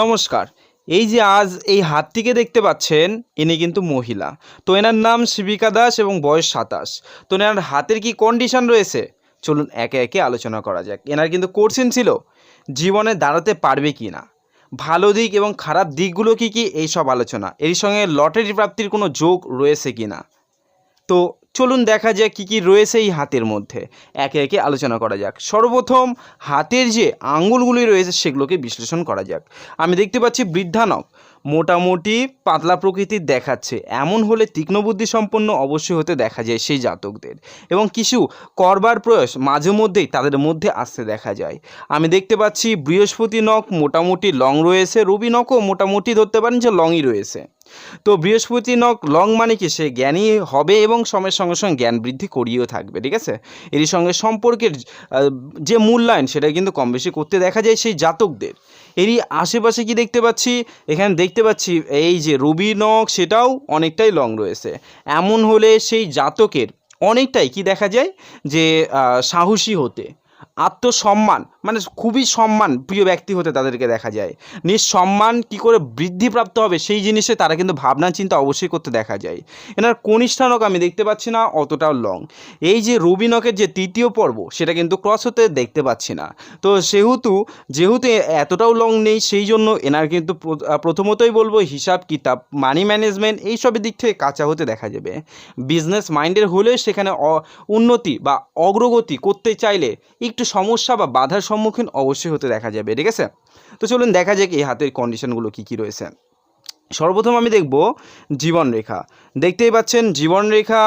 নমস্কার। এই যে আজ এই হাতটিকে দেখতে পাচ্ছেন, ইনি কিন্তু মহিলা। তো এনার নাম শিবিকা দাস এবং বয়স সাতাশ। তো এনার হাতের কি কন্ডিশন রয়েছে? চলুন একে একে আলোচনা করা যাক। এনার কিন্তু কোর্সিন ছিল, জীবনে দাঁড়াতে পারবে কি না? ভালো দিক এবং খারাপ দিকগুলো কি কি? এই সব আলোচনা। এর সঙ্গে লটারি প্রাপ্তির কোনো যোগ রয়েছে কি না? তো চলুন দেখা যাক কী কী রয়েছে এই হাতের মধ্যে। একে একে আলোচনা করা যাক। সর্বপ্রথম হাতের যে আঙ্গুলগুলি রয়েছে সেগুলোকে বিশ্লেষণ করা যাক। আমি দেখতে পাচ্ছি বৃদ্ধানক মোটামুটি পাতলা প্রকৃতির দেখাচ্ছে। এমন হলে তীক্ষ্ণ বুদ্ধি সম্পন্ন অবশ্যই হতে দেখা যায় সেই জাতকদের। এবং কিছু করবার প্রয়াস মাঝে মধ্যেই তাদের মধ্যে আসতে দেখা যায়। আমি দেখতে পাচ্ছি বৃহস্পতি নখ মোটামুটি লং রয়েছে। রবি নখও মোটামুটি ধরতে পারেন যে লংই রয়েছে। তো বৃহস্পতি নখ লং মানে কি? সে জ্ঞানী হবে এবং সময়ের সঙ্গে সঙ্গে জ্ঞান বৃদ্ধি করিয়েও থাকবে, ঠিক আছে? এরই সঙ্গে সম্পর্কের যে মূল্যায়ন, সেটা কিন্তু কম বেশি করতে দেখা যায় সেই জাতকদের। এরই আশেপাশে কি দেখতে পাচ্ছি? এখানে দেখতে পাচ্ছি এই যে রবি নখ সেটাও অনেকটাই লং রয়েছে। এমন হলে সেই জাতকের অনেকটাই কি দেখা যায়? যে সাহসী হতে, আত্মসম্মান মানে খুবই সম্মান প্রিয় ব্যক্তি হতে তাদেরকে দেখা যায়। নিঃসম্মান কী করে বৃদ্ধিপ্রাপ্ত হবে সেই জিনিসে তারা কিন্তু ভাবনা চিন্তা অবশ্যই করতে দেখা যায়। এনার কনিষ্ঠানক আমি দেখতে পাচ্ছি না, অতটাও লং। এই যে রবিনকের যে তৃতীয় পর্ব, সেটা কিন্তু ক্রস হতে দেখতে পাচ্ছি না। তো সেহেতু, যেহেতু এতটাও লং নেই, সেই জন্য এনার কিন্তু প্র- প্রথমতই বলব হিসাব, কিতাব মানি ম্যানেজমেন্ট এইসবের দিক থেকে কাঁচা হতে দেখা যাবে। বিজনেস মাইন্ডের হলেও সেখানে উন্নতি বা অগ্রগতি করতে চাইলে একটু সমস্যা বা বাধার সম্মুখীন অবশ্যই হতে দেখা যাবে, ঠিক আছে? তো চলুন দেখা যাক এই হাতের কন্ডিশনগুলো কী কী রয়েছে। সর্বপ্রথম আমি দেখব জীবনরেখা। দেখতেই পাচ্ছেন জীবনরেখা রেখা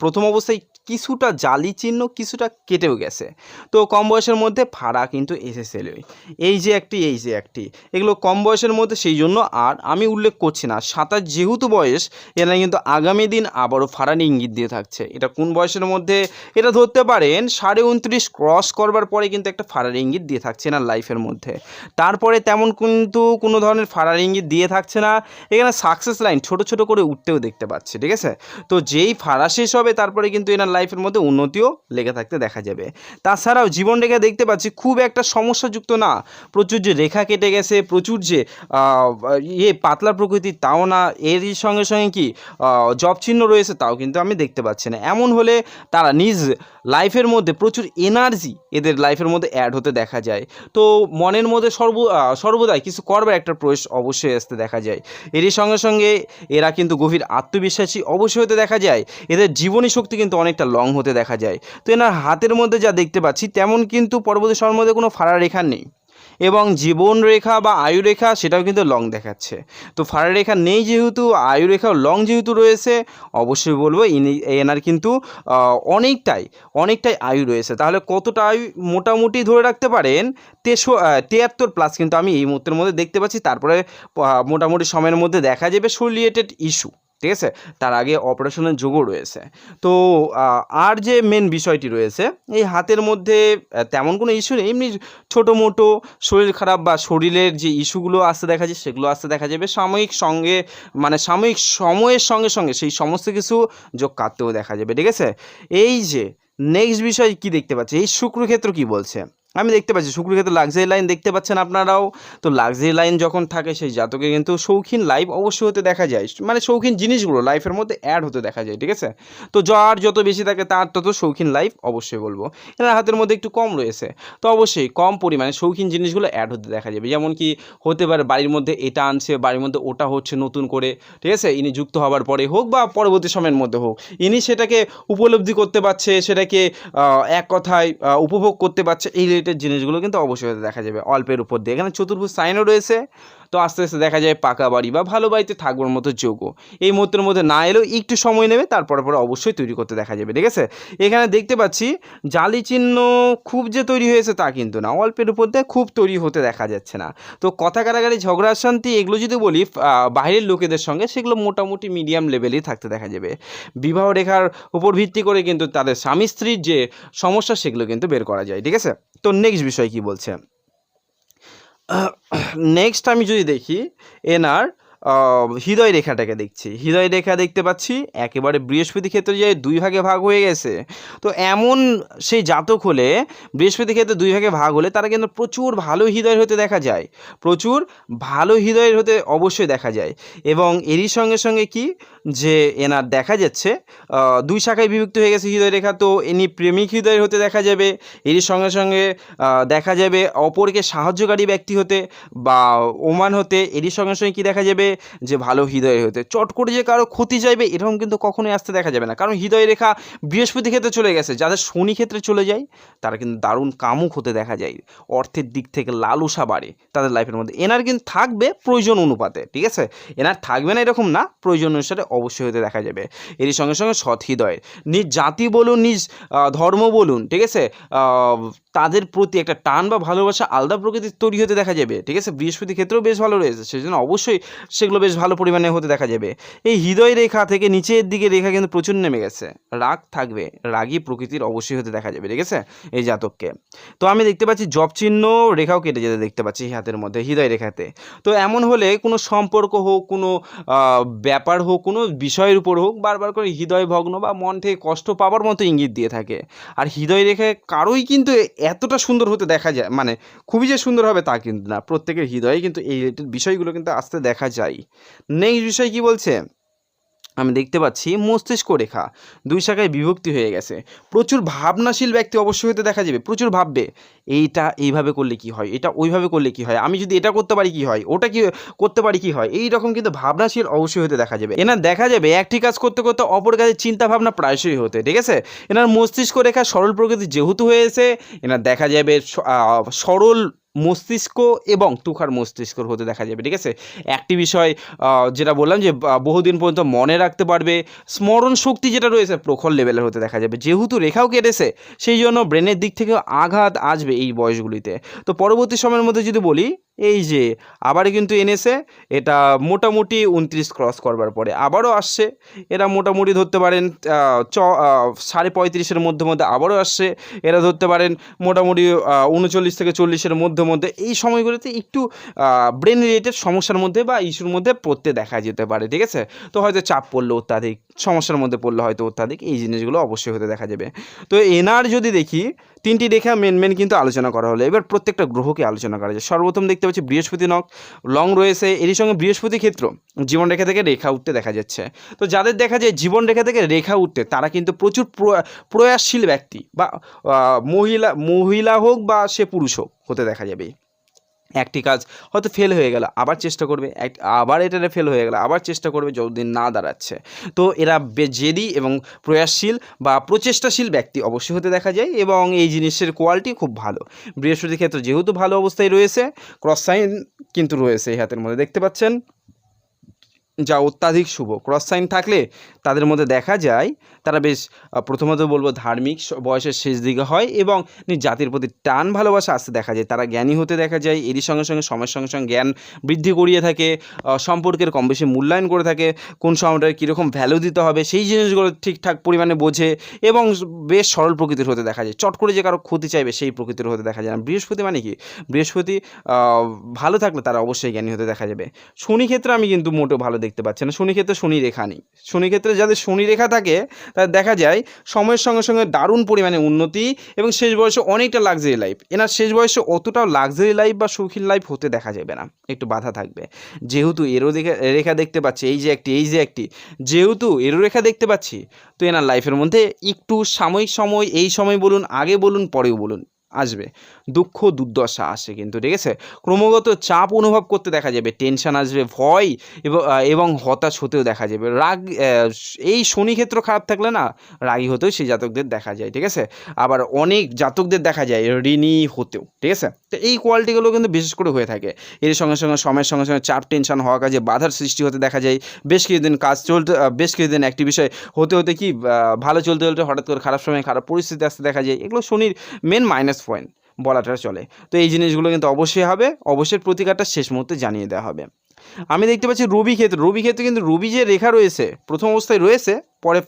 প্রথম অবস্থায় কিছুটা জালি চিহ্ন কিছুটা কেটেও গেছে। তো কম বয়সের মধ্যে ফাড়া কিন্তু এসেছিলই। এই যে একটি, এই যে একটি। এগুলো কম বয়সের মধ্যে সেই জন্য আর আমি উল্লেখ করছি না। সাঁতার যেহেতু বয়স, এরা কিন্তু আগামী দিন আবারও ফাড়ানি ইঙ্গিত দিয়ে থাকছে। এটা কোন বয়সের মধ্যে? এটা ধরতে পারেন, সাড়ে উনত্রিশ ক্রস করবার পরে কিন্তু একটা ফাড়ার ইঙ্গিত দিয়ে থাকছে না লাইফের মধ্যে। তারপরে তেমন কিন্তু কোনো ধরনের ফাড়ার ইঙ্গিত দিয়ে থাকছে না। এখানে সাকসেস লাইন ছোট ছোট করে উঠতেও দেখতে পাচ্ছি, ঠিক আছে? তো যেই ফাড়া শেষ হবে, তারপরে কিন্তু এনার লাইফের মধ্যে উন্নতিও লেগে থাকতে দেখা যাবে। তাছাড়াও জীবন রেখা দেখতে পাচ্ছি, খুব একটা সমস্যাযুক্ত না। প্রচুর যে রেখা কেটে গেছে, প্রচুর যে ইয়ে পাতলা প্রকৃতির তাও না। এরই সঙ্গে সঙ্গে কি জব চিহ্ন রয়েছে, তাও কিন্তু আমি দেখতে পাচ্ছি না। এমন হলে তারা নিজ লাইফের মধ্যে প্রচুর এনার্জি এদের লাইফের মধ্যে অ্যাড হতে দেখা যায়। তো মনের মধ্যে সর্ব সর্বদাই কিছু করবার একটা প্রয়াস অবশ্যই আসতে দেখা যায়। এরই সঙ্গে সঙ্গে এরা কিন্তু গভীর আত্মবিশ্বাসী অবশ্যই হতে দেখা যায়। এদের জীবনী শক্তি কিন্তু অনেকটা লং হতে দেখা যায়। তো এনার হাতের মধ্যে যা দেখতে পাচ্ছি, তেমন কিন্তু পরবর্তী সময়ের মধ্যে কোনো ফাড়া রেখা নেই। এবং জীবন রেখা বা আয়ু রেখা সেটাও কিন্তু লং দেখাচ্ছে। তো ফাড়া রেখা নেই যেহেতু, আয়ু রেখাও লং যেহেতু রয়েছে, অবশ্যই বলব এনার কিন্তু অনেকটাই অনেকটাই আয়ু রয়েছে। তাহলে কতটা আয়ু মোটামুটি ধরে রাখতে পারেন? তেশো তিয়াত্তর প্লাস কিন্তু আমি এই মুহূর্তের মধ্যে দেখতে পাচ্ছি। তারপরে মোটামুটি সময়ের মধ্যে দেখা যাবে সোলিয়েটেড ইস্যু। ঠিক আছে? তার আগে অপারেশনের যোগও রয়েছে। তো আর যে মেন বিষয়টি রয়েছে, এই হাতের মধ্যে তেমন কোনো ইস্যু নেই। এমনি ছোটো মোটো, শরীর খারাপ বা শরীরের যে ইস্যুগুলো আসতে দেখা যায়, সেগুলো আসতে দেখা যাবে। সাময়িক সঙ্গে মানে সাময়িক সময়ের সঙ্গে সঙ্গে সেই সমস্ত কিছু যোগ কাটতেও দেখা যাবে, ঠিক আছে? এই যে নেক্সট বিষয় কি দেখতে পাচ্ছি? এই শুক্রক্ষেত্র কি বলছে? আমি দেখতে পাচ্ছি, শুক্র ক্ষেত্রে লাক্সারি লাইন দেখতে পাচ্ছেন আপনারাও। তো লাক্সারি লাইন যখন থাকে, সেই জাতকে কিন্তু শৌখিন লাইফ অবশ্যই হতে দেখা যায়। মানে শৌখিন জিনিসগুলো লাইফের মধ্যে অ্যাড হতে দেখা যায়, ঠিক আছে? তো যার যত বেশি থাকে, তার তত শৌখিন লাইফ অবশ্যই বলব। এনার হাতের মধ্যে একটু কম রয়েছে। তো অবশ্যই কম পরিমাণে শৌখিন জিনিসগুলো অ্যাড হতে দেখা যাবে। যেমন কি হতে পারে বাড়ির মধ্যে এটা আনছে, বাড়ির মধ্যে ওটা হচ্ছে নতুন করে, ঠিক আছে? ইনি যুক্ত হওয়ার পরে হোক বা পরবর্তী সময়ের মধ্যে হোক, ইনি সেটাকে উপলব্ধি করতে পারছে, সেটাকে এক কথায় উপভোগ করতে পারছে, এই রিলেটেড জিনিসগুলো কিন্তু অবশ্যই দেখা যাবে অল্পের উপর দিয়ে। এখানে চতুর্ভুজ সাইনও রয়েছে। তো আস্তে আস্তে দেখা যায় পাকা বাড়ি বা ভালো বাড়িতে থাকবার মতো যোগ্য এই মুহূর্তের মধ্যে না এলেও একটু সময় নেবে, তারপরে পরে অবশ্যই তৈরি করতে দেখা যাবে, ঠিক আছে? এখানে দেখতে পাচ্ছি জালি চিহ্ন খুব যে তৈরি হয়েছে তা কিন্তু না। অল্পের উপর দিয়ে খুব তৈরি হতে দেখা যাচ্ছে না। তো কথা কারাগারি ঝগড়া শান্তি এগুলো যদি বলি বাইরের লোকেদের সঙ্গে, সেগুলো মোটামুটি মিডিয়াম লেভেলেই থাকতে দেখা যাবে। বিবাহ রেখার উপর ভিত্তি করে কিন্তু তাদের স্বামী স্ত্রীর যে সমস্যা, সেগুলো কিন্তু বের করা যায়, ঠিক আছে? তো নেক্সট বিষয় কি বলছে? নেক্সট আমি যদি দেখি, এনার হৃদয় রেখাটাকে দেখছি। হৃদয় রেখা দেখতে পাচ্ছি, একেবারে বৃহস্পতি ক্ষেত্রে যে দুই ভাগে ভাগ হয়ে গেছে। তো এমন সেই জাতক হলে, বৃহস্পতি ক্ষেত্রে দুই ভাগে ভাগ হলে তারা কিন্তু প্রচুর ভালো হৃদয়ের হতে দেখা যায়। প্রচুর ভালো হৃদয়ের হতে অবশ্যই দেখা যায়। এবং এরই সঙ্গে সঙ্গে কি? যে এনার দেখা যাচ্ছে দুই শাখায় বিভক্ত হয়ে গেছে হৃদয় রেখা তো ইনি প্রেমিক হৃদয়ের হতে দেখা যাবে, এরই সঙ্গে সঙ্গে দেখা যাবে অপরকে সাহায্যকারী ব্যক্তি হতে বা ওমান হতে, এরই সঙ্গে সঙ্গে কী দেখা যাবে? যে ভালো হৃদয় হতে। চট করে যে কারও ক্ষতি চাইবে এরকম কিন্তু কখনোই আসতে দেখা যাবে না। কারণ হৃদয় রেখা বৃহস্পতি ক্ষেত্রে চলে গেছে, যাদের শনি ক্ষেত্রে চলে যায়, তারা কিন্তু দারুণ কামুক হতে দেখা যায়। অর্থের দিক থেকে লালসা বাড়ে তাদের লাইফের মধ্যে। এনার কিন্তু থাকবে প্রয়োজন অনুপাতে, ঠিক আছে? এনার থাকবে না এরকম না, প্রয়োজন অনুসারে অবশ্যই হতে দেখা যাবে। এরই সঙ্গে সঙ্গে সৎ হৃদয়। নিজ জাতি বলুন, নিজ ধর্ম বলুন, ঠিক আছে? তাদের প্রতি একটা টান বা ভালোবাসা আলাদা প্রকৃতির তৈরি হতে দেখা যাবে, ঠিক আছে? বৃহস্পতি ক্ষেত্রেও বেশ ভালো রয়েছে, সেজন্য অবশ্যই সেগুলো বেশ ভালো পরিমাণে হতে দেখা যাবে। এই হৃদয় রেখা থেকে নিচের দিকে রেখা কিন্তু প্রচুর নেমে গেছে, রাগ থাকবে রাগী প্রকৃতির অবশ্যই হতে দেখা যাবে, ঠিক আছে? এই জাতককে। তো আমি দেখতে পাচ্ছি জব চিহ্ন রেখাও কেটে যেতে দেখতে পাচ্ছি হাতের মধ্যে, হৃদয় রেখাতে। তো এমন হলে কোনো সম্পর্ক হোক, কোনো ব্যাপার হোক, কোনো বিষয়ের উপর হোক, বারবার করে হৃদয় ভগ্ন বা মন থেকে কষ্ট পাওয়ার মতো ইঙ্গিত দিয়ে থাকে। আর হৃদয় রেখায় কারোই কিন্তু এতটা সুন্দর হতে দেখা যায় মানে খুবই যে সুন্দর হবে তা কিন্তু না। প্রত্যেকের হৃদয়ে কিন্তু এই বিষয়গুলো কিন্তু আসতে দেখা যায়। নেক্সট বিষয় কি বলছে? আমি দেখতে পাচ্ছি মস্তিষ্ক রেখা। দুই শাখায় বিভক্তি হয়ে গেছে। প্রচুর ভাবনাশীল ব্যক্তি অবশ্যই হতে দেখা যাবে, প্রচুর ভাববে, এইটা এইভাবে করলে কি হয়? এটা ওইভাবে করলে কি হয়? আমি যদি এটা করতে পারি কি হয়? ওটা কি করতে পারি কি হয়? এই রকম কিন্তু ভাবনাশীল অবশ্যই হতে দেখা যাবে। এনার দেখা যাবে একটি কাজ করতে করতে অপর কাজের চিন্তা ভাবনা প্রায়শই হতে, ঠিক আছে? এনার মস্তিষ্ক রেখা সরল প্রকৃতি যেহেতু হয়েছে, এনার দেখা যাবে সরল মস্তিষ্ক এবং তুখার মস্তিষ্কর হতে দেখা যাবে, ঠিক আছে? একটি বিষয় যেটা বললাম যে বহুদিন পর্যন্ত মনে রাখতে পারবে, স্মরণ শক্তি যেটা রয়েছে প্রখর লেভেলের হতে দেখা যাবে, যেহেতু রেখাও কেটেছে, সেই জন্য ব্রেনের দিক থেকে আঘাত আসবে এই বয়সগুলিতে। তো পরবর্তী সময়ের মধ্যে যদি বলি এই যে আবার কিন্তু এনেছে। এটা মোটামুটি উনত্রিশ ক্রস করবার পরে আবারও আসছে। এরা মোটামুটি ধরতে পারেন চ সাড়ে পঁয়ত্রিশের মধ্যে মধ্যে আবারও আসছে। এরা ধরতে পারেন মোটামুটি উনচল্লিশ থেকে চল্লিশের মধ্যে মধ্যে। এই সময়গুলোতে একটু ব্রেন রিলেটেড সমস্যার মধ্যে বা ইস্যুর মধ্যে পড়তে দেখা যেতে পারে, ঠিক আছে? তো হয়তো চাপ পড়ল অত্যাধিক, সমস্যার মধ্যে পড়লে হয়তো অত্যাধিক, এই জিনিসগুলো অবশ্যই হতে দেখা যাবে। তো এনার যদি দেখি, তিনটি রেখা মেন মেন কিন্তু আলোচনা করা হলো। এবার প্রত্যেকটা গ্রহকে আলোচনা করা যায় সর্বপ্রথম দেখতে পাচ্ছি বৃহস্পতি নক লং রয়েছে, এরই সঙ্গে বৃহস্পতি ক্ষেত্র, জীবন রেখা থেকে রেখা উঠতে দেখা যাচ্ছে। তো যাদের দেখা যায় জীবন রেখা থেকে রেখা উঠতে, তারা কিন্তু প্রচুর প্র- প্রয়াসশীল ব্যক্তি বা মহিলা মহিলা হোক বা সে পুরুষ হোক, হতে দেখা যাবে একটি কাজ হয়তো ফেল হয়ে গেল, আবার চেষ্টা করবে, এক, আবার এটাতে ফেল হয়ে গেল, আবার চেষ্টা করবে যতদিন না দাঁড়াচ্ছে। তো এরা জেদি এবং প্রয়াসশীল বা প্রচেষ্টাশীল ব্যক্তি অবশ্যই হতে দেখা যায় এবং এই জিনিসের কোয়ালিটি খুব ভালো। বৃহস্পতির ক্ষেত্র যেহেতু ভালো অবস্থায় রয়েছে ক্রস সাইন কিন্তু রয়েছে এই হাতের মধ্যে, দেখতে পাচ্ছেন? যা অত্যাধিক শুভ ক্রস সাইন থাকলে তাদের মধ্যে দেখা যায়, তারা বেশ প্রথমত বলব ধার্মিক বয়সের শেষ দিকে হয় এবং জাতির প্রতি টান ভালোবাসা আসতে দেখা যায়। তারা জ্ঞানী হতে দেখা যায়, এরই সঙ্গে সঙ্গে সময়ের সঙ্গে সঙ্গে জ্ঞান বৃদ্ধি করিয়ে থাকে সম্পর্কের কম বেশি মূল্যায়ন করে থাকে, কোন সময়টায় কীরকম ভ্যালু দিতে হবে, সেই জিনিসগুলো ঠিকঠাক পরিমাণে বোঝে এবং বেশ সরল প্রকৃতির হতে দেখা যায়। চট করে যে কারও ক্ষতি চাইবে সেই প্রকৃতির হতে দেখা যায় না। বৃহস্পতি মানে কি? বৃহস্পতি ভালো থাকলে তারা অবশ্যই জ্ঞানী হতে দেখা যাবে। শনি ক্ষেত্রে আমি কিন্তু মোটেও ভালো দেখতে পাচ্ছি না। শনি ক্ষেত্রে শনি রেখা নেই। শনি ক্ষেত্রে যাদের শনি রেখা থাকে, তাদের দেখা যায় সময়ের সঙ্গে সঙ্গে দারুণ পরিমাণে উন্নতি এবং শেষ বয়সে অনেকটা লাক্সারি লাইফ এনার শেষ বয়সে অতটাও লাক্সারি লাইফ বা সুখী লাইফ হতে দেখা যাবে না। একটু বাধা থাকবে। যেহেতু এরো রেখা দেখতে পাচ্ছি, এই যে একটি, এই যে একটি, যেহেতু এরো রেখা দেখতে পাচ্ছি, তো এনার লাইফের মধ্যে একটু সাময়িক সময়, এই সময় বলুন, আগে বলুন, পরেও বলুন, আসবে। দুঃখ দুর্দশা আসে কিন্তু, ঠিক আছে? ক্রমাগত চাপ অনুভব করতে দেখা যাবে টেনশন আসবে, ভয় এবং হতাশ হতেও দেখা যাবে। রাগ এই শনি ক্ষেত্র খারাপ থাকলে না, রাগী হতেও সেই জাতকদের দেখা যায়, ঠিক আছে? আবার অনেক জাতকদের দেখা যায়, ঋণী হতেও, ঠিক আছে? তো এই কোয়ালিটিগুলো কিন্তু বিশেষ করে হয়ে থাকে। এর সঙ্গে সঙ্গে, সময়ের সঙ্গে সঙ্গে চাপ টেনশন হওয়া কাজে বাধার সৃষ্টি হতে দেখা যায়। বেশ কিছুদিন কাজ চলতে বেশ কিছুদিন একটি বিষয় হতে হতে কি ভালো চলতে চলতে হঠাৎ করে খারাপ সময় খারাপ পরিস্থিতি আসতে দেখা যায়। এগুলো শনির মেন মাইনাস পয়েন্ট বলাটা চলে। তো এই জিনিসগুলো কিন্তু অবশ্যই হবে। অবশ্যই প্রতিকারটা শেষ মুহূর্তে জানিয়ে দেওয়া হবে। আমি দেখতে পাচ্ছি রবি ক্ষেত্র। রবি ক্ষেত্রে কিন্তু রবি যে রেখা রয়েছে, প্রথম অবস্থায় রয়েছে, পরে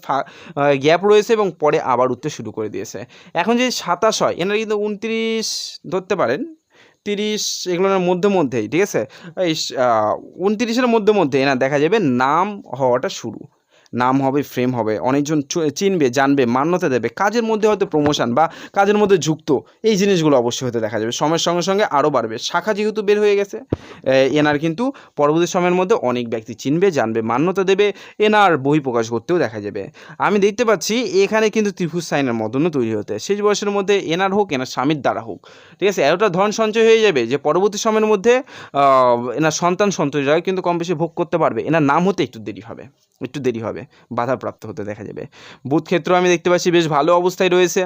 গ্যাপ রয়েছে এবং পরে আবার উঠতে শুরু করে দিয়েছে। এখন যে সাতাশ হয়, এনারা কিন্তু উনত্রিশ ধরতে পারেন। তিরিশ এগুলোর মধ্যে মধ্যেই, ঠিক আছে? এই উনত্রিশের মধ্যে মধ্যে এনার দেখা যাবে নাম হওয়াটা শুরু। নাম হবে ফ্রেম হবে, অনেকজন চিনবে, জানবে, মান্যতা দেবে। কাজের মধ্যে হয়তো প্রমোশন বা কাজের মধ্যে যুক্ত, এই জিনিসগুলো অবশ্যই হতে দেখা যাবে। সময়ের সঙ্গে সঙ্গে আরও বাড়বে। শাখা যেহেতু বের হয়ে গেছে এনার কিন্তু পরবর্তী সময়ের মধ্যে অনেক ব্যক্তি চিনবে, জানবে, মান্যতা দেবে এনার বই প্রকাশ করতেও দেখা যাবে। আমি দেখতে পাচ্ছি, এখানে কিন্তু ত্রিভুজ সাইনের মদনও তৈরি হতে। শেষ বয়সের মধ্যে এনার হোক এনার স্বামীর দ্বারা হোক। ঠিক আছে, এতটা ধন সঞ্চয় হয়ে যাবে যে পরবর্তী সময়ের মধ্যে এনার সন্তান সন্ততিরাও কিন্তু কম বেশি ভোগ করতে পারবে। এনার নাম হতে একটু দেরি হবে, একটু দেরি হবে। বাধাপ্রাপ্ত হতে দেখা যাবে। বুধ ক্ষেত্র আমি দেখতে পাচ্ছি বেশ ভালো অবস্থায় রয়েছে।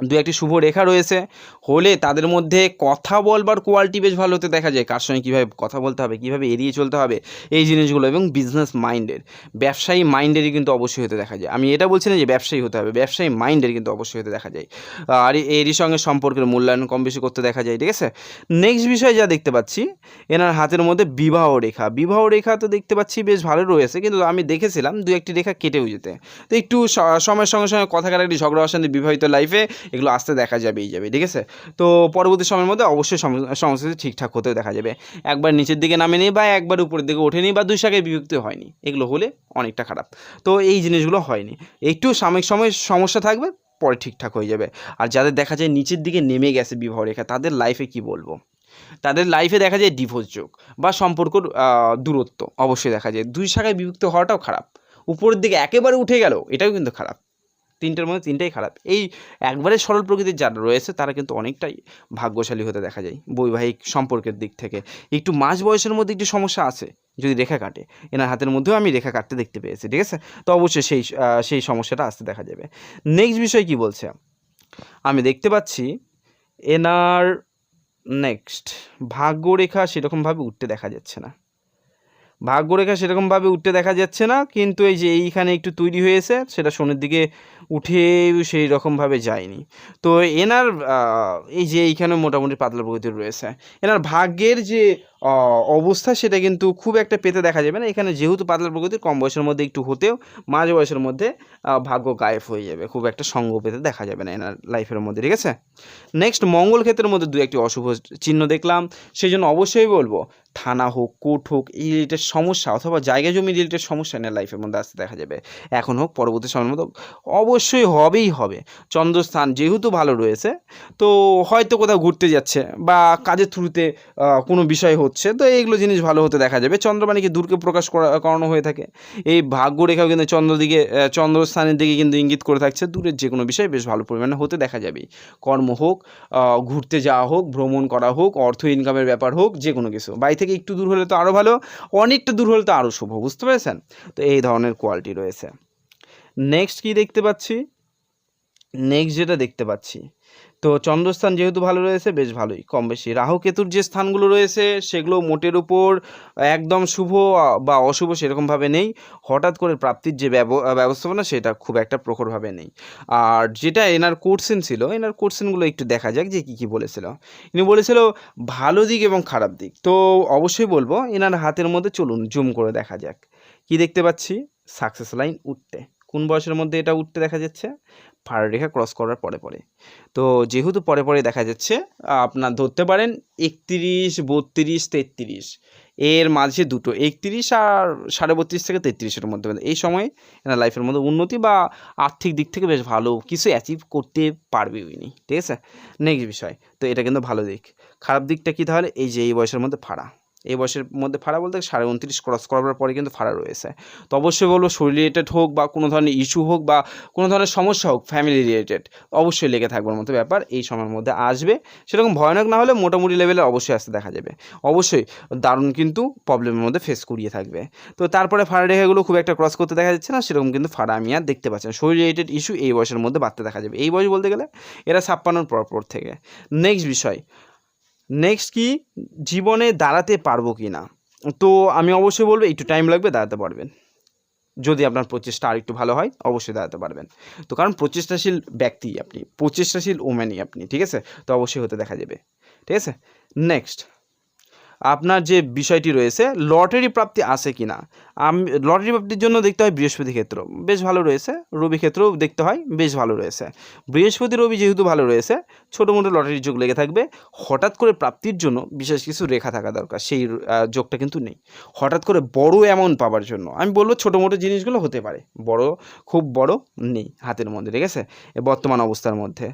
দু একটি শুভ রেখা রয়েছে। হলে তাদের মধ্যে কথা বলবার কোয়ালিটি বেশ ভালো হতে দেখা যায়। কার সঙ্গে কীভাবে কথা বলতে হবে, কীভাবে এড়িয়ে চলতে হবে, এই জিনিসগুলো এবং বিজনেস মাইন্ডের ব্যবসায়ী মাইন্ডেরই কিন্তু অবশ্যই হতে দেখা যায়। আমি এটা বলছি না যে ব্যবসায়ী হতে হবে, ব্যবসায়ী মাইন্ডের কিন্তু অবশ্যই হতে দেখা যায়। আর এরই সঙ্গে সম্পর্কের মূল্যায়ন কম বেশি করতে দেখা যায়, ঠিক আছে? নেক্সট বিষয় যা দেখতে পাচ্ছি, এনার হাতের মধ্যে বিবাহ রেখা। বিবাহ রেখা তো দেখতে পাচ্ছি বেশ ভালো রয়েছে, কিন্তু আমি দেখেছিলাম দু একটি রেখা কেটেও যেতে। তো একটু সময়ের সঙ্গে সঙ্গে কথা কাটাকাটি ঝগড়া অশান্তি বিবাহিত লাইফে এগুলো আসতে দেখা যাবেই যাবে ঠিক আছে? তো পরবর্তী সময়ের মধ্যে অবশ্যই সম- সমস্ত কিছু ঠিকঠাক হতেও দেখা যাবে। একবার নিচের দিকে নামে নামেনি বা একবার উপরের দিকে ওঠেনি বা দুই শাখায় বিভক্ত হয়নি এগুলো হলে অনেকটা খারাপ। তো এই জিনিসগুলো হয়নি। একটু সাময়িক সময় সমস্যা থাকবে পরে ঠিকঠাক হয়ে যাবে। আর যাদের দেখা যায় নিচের দিকে নেমে গেছে বিবাহ রেখা তাদের লাইফে কি বলব? তাদের লাইফে দেখা যায় ডিভোর্স যোগ বা সম্পর্কর আহ, দূরত্ব অবশ্যই দেখা যায়। দুই শাখায় বিভক্ত হওয়াটাও খারাপ। উপরের দিকে একেবারে উঠে গেল এটাও কিন্তু খারাপ। তিনটের মধ্যে তিনটাই খারাপ। এই একবারে সরল প্রকৃতির যারা রয়েছে, তারা কিন্তু অনেকটাই ভাগ্যশালী হতে দেখা যায় বৈবাহিক সম্পর্কের দিক থেকে। একটু মাঝ বয়সের মধ্যে একটু সমস্যা আছে, যদি রেখা কাটে। এনার হাতের মধ্যেও আমি রেখা কাটতে দেখতে পেয়েছি, ঠিক আছে? তো অবশ্যই সেই সেই সমস্যাটা আসতে দেখা যাবে। নেক্সট বিষয় কি বলছে? আমি দেখতে পাচ্ছি এনার নেক্সট ভাগ্যরেখা সেরকমভাবে উঠতে দেখা যাচ্ছে না। ভাগ্যরেখা সেরকমভাবে উঠতে দেখা যাচ্ছে না, কিন্তু এই যে এইখানে একটু তৈরি হয়েছে, সেটা শনির দিকে উঠে সেই রকমভাবে যায়নি। তো এনার এই যে এইখানে মোটামুটি পাতলা প্রগতি রয়েছে। এনার ভাগ্যের যে অবস্থা সেটা কিন্তু খুব একটা পেতে দেখা যাবে না। এখানে যেহেতু পাতলা প্রকৃতির, কম বয়সের মধ্যে একটু হতেও মাঝ বয়সের মধ্যে ভাগ্য গায়েব হয়ে যাবে। খুব একটা সঙ্গ পেতে দেখা যাবে না এনার লাইফের মধ্যে, ঠিক আছে? নেক্সট মঙ্গল ক্ষেত্রের মধ্যে দু একটি অশুভ চিহ্ন দেখলাম। সেই জন্য অবশ্যই বলব, থানা হোক, কোর্ট হোক এই রিলেটেড সমস্যা অথবা জায়গা জমি রিলেটেড সমস্যা এনার লাইফের মধ্যে আসতে দেখা যাবে। এখন হোক, পরবর্তী সময়ের মধ্যে অবশ্যই হবেই হবে। চন্দ্রস্থান যেহেতু ভালো রয়েছে, তো হয়তো কোথাও ঘুরতে যাচ্ছে বা কাজের থ্রুতে কোনো বিষয় হচ্ছে তো এইগুলো জিনিস ভালো হতে দেখা যাবে। চন্দ্রবাণীকে দূরকে প্রকাশ করা, করানো হয়ে থাকে। এই ভাগ্যরেখাও কিন্তু চন্দ্র দিকে চন্দ্রস্থানের দিকে কিন্তু ইঙ্গিত করে থাকছে। দূরের যে কোনো বিষয় বেশ ভালো পরিমাণে হতে দেখা যাবে। কর্ম হোক ঘুরতে যাওয়া হোক, ভ্রমণ করা হোক, অর্থ ইনকামের ব্যাপার হোক যে কোনো কিছু বাড়ি থেকে একটু দূর হলে তো আরও ভালো, অনেকটা দূর হলে তো আরও শুভ, বুঝতে পেরেছেন? তো এই ধরনের কোয়ালিটি রয়েছে। নেক্সট কি দেখতে পাচ্ছি? নেক্সট যেটা দেখতে পাচ্ছি। তো চন্দ্রস্থান যেহেতু ভালো রয়েছে, বেশ ভালোই। কম বেশি। রাহু কেতুর যে স্থানগুলো রয়েছে, সেগুলো মোটের উপর একদম শুভ বা অশুভ সেরকমভাবে নেই। হঠাৎ করে প্রাপ্তির যে ব্যব- ব্যবস্থাপনা, সেটা খুব একটা প্রখরভাবে নেই। আর যেটা এনার কোর্সেন ছিল, এনার কোর্সেনগুলো একটু দেখা যাক যে কী কী বলেছিল। ইনি বলেছিল, ভালো দিক এবং খারাপ দিক। তো অবশ্যই বলব, এনার হাতের মধ্যে চলুন, জুম করে দেখা যাক। কি দেখতে পাচ্ছি? সাকসেস লাইন উঠতে। কোন বয়সের মধ্যে এটা উঠতে দেখা যাচ্ছে? ফাড়া রেখা ক্রস করার পরে পরে। তো যেহেতু পরে পরে দেখা যাচ্ছে, আপনার ধরতে পারেন একত্রিশ, বত্রিশ, তেত্রিশ। এর মাঝে দুটো, একত্রিশ আর সাড়ে বত্রিশ থেকে তেত্রিশের মধ্যে। এই সময় এনার লাইফের মধ্যে উন্নতি বা আর্থিক দিক থেকে বেশ ভালো কিছু অ্যাচিভ করতে পারবে উনি ঠিক আছে? নেক্সট বিষয়। তো এটা কিন্তু ভালো দিক। খারাপ দিকটা কী তাহলে? এই যে এই বয়সের মধ্যে ফাড়া এই বয়সের মধ্যে ফাড়া বলতে সাড়ে উনত্রিশ ক্রস করার পরে কিন্তু ফাড়া রয়েছে। তো অবশ্যই বলব শরীর রিলেটেড হোক বা কোনো ধরনের ইস্যু হোক বা কোনো ধরনের সমস্যা হোক ফ্যামিলি রিলেটেড অবশ্যই লেগে থাকবার মতো ব্যাপার। এই সময়ের মধ্যে আসবে। সেরকম ভয়ানক না হলে মোটামুটি লেভেলে অবশ্যই আসতে দেখা যাবে। অবশ্যই দারুণ কিন্তু প্রবলেমের মধ্যে ফেস করিয়ে থাকবে। তো তারপরে ফাড়া রেখাগুলো খুব একটা ক্রস করতে দেখা যাচ্ছে না, সেরকম কিন্তু ফাড়া আমি আর দেখতে পাচ্ছি না। শরীর রিলেটেড ইস্যু এই বয়সের মধ্যে বাড়তে দেখা যাবে। এই বয়স বলতে গেলে এরা ছাপ্পান্নর পর পর থেকে। নেক্সট বিষয় নেক্সট কি? জীবনে দাঁড়াতে পারব কি না? তো আমি অবশ্যই বলব, একটু টাইম লাগবে, দাঁড়াতে পারবেন। যদি আপনার প্রচেষ্টা আর একটু ভালো হয়, অবশ্যই দাঁড়াতে পারবেন। তো কারণ প্রচেষ্টাশীল ব্যক্তি আপনি, প্রচেষ্টাশীল ওম্যানই আপনি, ঠিক আছে? তো অবশ্যই হতে দেখা যাবে। ঠিক আছে? নেক্সট আপনার যে বিষয়টি রয়েছে, লটারি প্রাপ্তি আছে কি না আমি, লটারি প্রাপ্তির জন্য দেখতে হয় বৃহস্পতি ক্ষেত্র। বেশ ভালো রয়েছে। রবি ক্ষেত্রেও দেখতে হয় বেশ ভালো রয়েছে। বৃহস্পতি, রবি যেহেতু ভালো রয়েছে, ছোটো মোটো লটারির যোগ লেগে থাকবে। হঠাৎ করে প্রাপ্তির জন্য বিশেষ কিছু রেখা থাকা দরকার। সেই যোগটা কিন্তু নেই। হঠাৎ করে বড় অ্যামাউন্ট পাওয়ার জন্য। আমি বলব ছোটো মোটো জিনিসগুলো হতে পারে। বড়, খুব বড় নেই হাতের মধ্যে, ঠিক আছে? বর্তমান অবস্থার মধ্যে।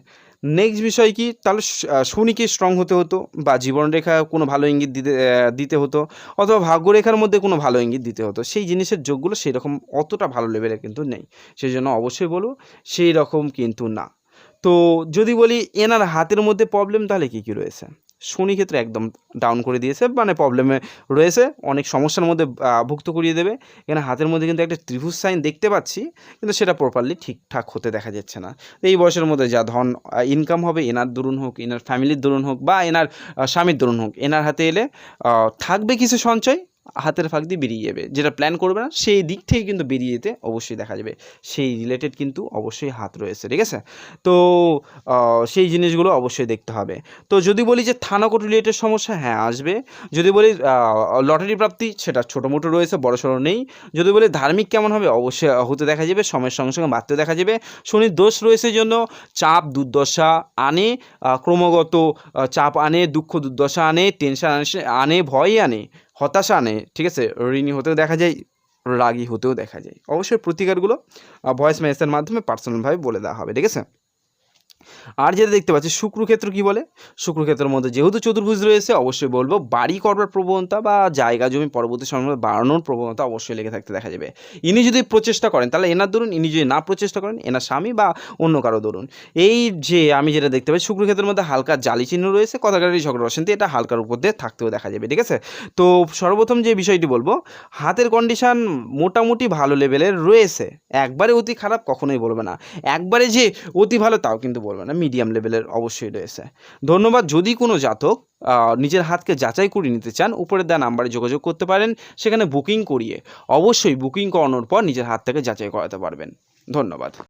নেক্সট বিষয় কি? তাহলে শনিকে স্ট্রং হতে হতো বা জীবনরেখা কোনো ভালো ইঙ্গিত দিতে দিতে হতো অথবা ভাগ্যরেখার মধ্যে কোনো ভালো ইঙ্গিত দিতে হতো। সেই জিনিসের যোগগুলো সেই রকম অতটা ভালো লেভেলে কিন্তু নেই। সেই জন্য অবশ্যই বলব সেই রকম কিন্তু না। তো যদি বলি এনার হাতের মধ্যে প্রবলেম তাহলে কী কী রয়েছে? শনি ক্ষেত্রে একদম ডাউন করে দিয়েছে মানে প্রবলেমে রয়েছে। অনেক সমস্যার মধ্যে ভুক্ত করিয়ে দেবে। এখানে হাতের মধ্যে কিন্তু একটা ত্রিভুজ সাইন দেখতে পাচ্ছি, কিন্তু সেটা প্রপারলি ঠিকঠাক হতে দেখা যাচ্ছে না। এই বয়সের মধ্যে যা ধন ইনকাম হবে, এনার দরুন হোক, এনার ফ্যামিলির দরুন হোক, বা এনার স্বামীর দরুন হোক, এনার হাতে এলে থাকবে কিছু সঞ্চয় হাতের ফাঁক দিয়ে বেরিয়ে যাবে। যেটা প্ল্যান করবে না, সেই দিক থেকে কিন্তু বেরিয়ে যেতে অবশ্যই দেখা যাবে। সেই রিলেটেড কিন্তু অবশ্যই হাত রয়েছে, ঠিক আছে? তো সেই জিনিসগুলো অবশ্যই দেখতে হবে। তো যদি বলি যে থানাকোট রিলেটেড সমস্যা হ্যাঁ আসবে। যদি বলি লটারি প্রাপ্তি, সেটা ছোটো মোটো রয়েছে, বড় সড়ো নেই। যদি বলি ধার্মিক কেমন হবে, অবশ্যই হতে দেখা যাবে, সময়ের সঙ্গে সঙ্গে বাড়তে দেখা যাবে। শনির দোষ রয়েছে জন্য, চাপ, দুর্দশা আনে ক্রমাগত চাপ আনে, দুঃখ, দুর্দশা আনে টেনশন আনে আনে ভয় আনে। হতাশা আনে, ঠিক আছে? ঋণী হতেও দেখা যায়, রাগী হতেও দেখা যায়। অবশ্যই প্রতিকারগুলো ভয়েস মেসেজের মাধ্যমে পার্সোনালভাবে বলে দেওয়া হবে, ঠিক আছে? আর যেটা দেখতে পাচ্ছি, শুক্রক্ষেত্র কি বলে? শুক্রক্ষেত্রের মধ্যে যেহেতু চতুর্ভুজ রয়েছে, অবশ্যই বলব বাড়ি করবার প্রবণতা বা জায়গা জমি পরবর্তী সময় বাড়ানোর প্রবণতা অবশ্যই লেগে থাকতে দেখা যাবে। ইনি যদি প্রচেষ্টা করেন, তাহলে এনার ধরুন, ইনি যদি না প্রচেষ্টা করেন, এনার স্বামী বা অন্য কারও ধরুন। এই যে আমি যেটা দেখতে পাই শুক্রক্ষেত্রের মধ্যে হালকা জালি চিহ্ন রয়েছে, কথাকারি ঝগড়া অশান্তি, এটা হালকার উপর দিয়ে থাকতেও দেখা যাবে, ঠিক আছে? তো সর্বপ্রথম যে বিষয়টি বলব, হাতের কন্ডিশন মোটামুটি ভালো লেভেলের রয়েছে। একবারে অতি খারাপ কখনোই বলবে না। একবারে যে অতি ভালো, তাও কিন্তু বলবে না মিডিয়াম লেভেলের অবশ্যই রয়েছে। ধন্যবাদ, যদি কোনো জাতক নিজের হাতকে যাচাই করে নিতে চান উপরে দেওয়া নাম্বারে যোগাযোগ করতে পারেন, সেখানে বুকিং করিয়ে অবশ্যই বুকিং করানোর পর নিজের হাত থেকে যাচাই করাতে পারবেন। ধন্যবাদ।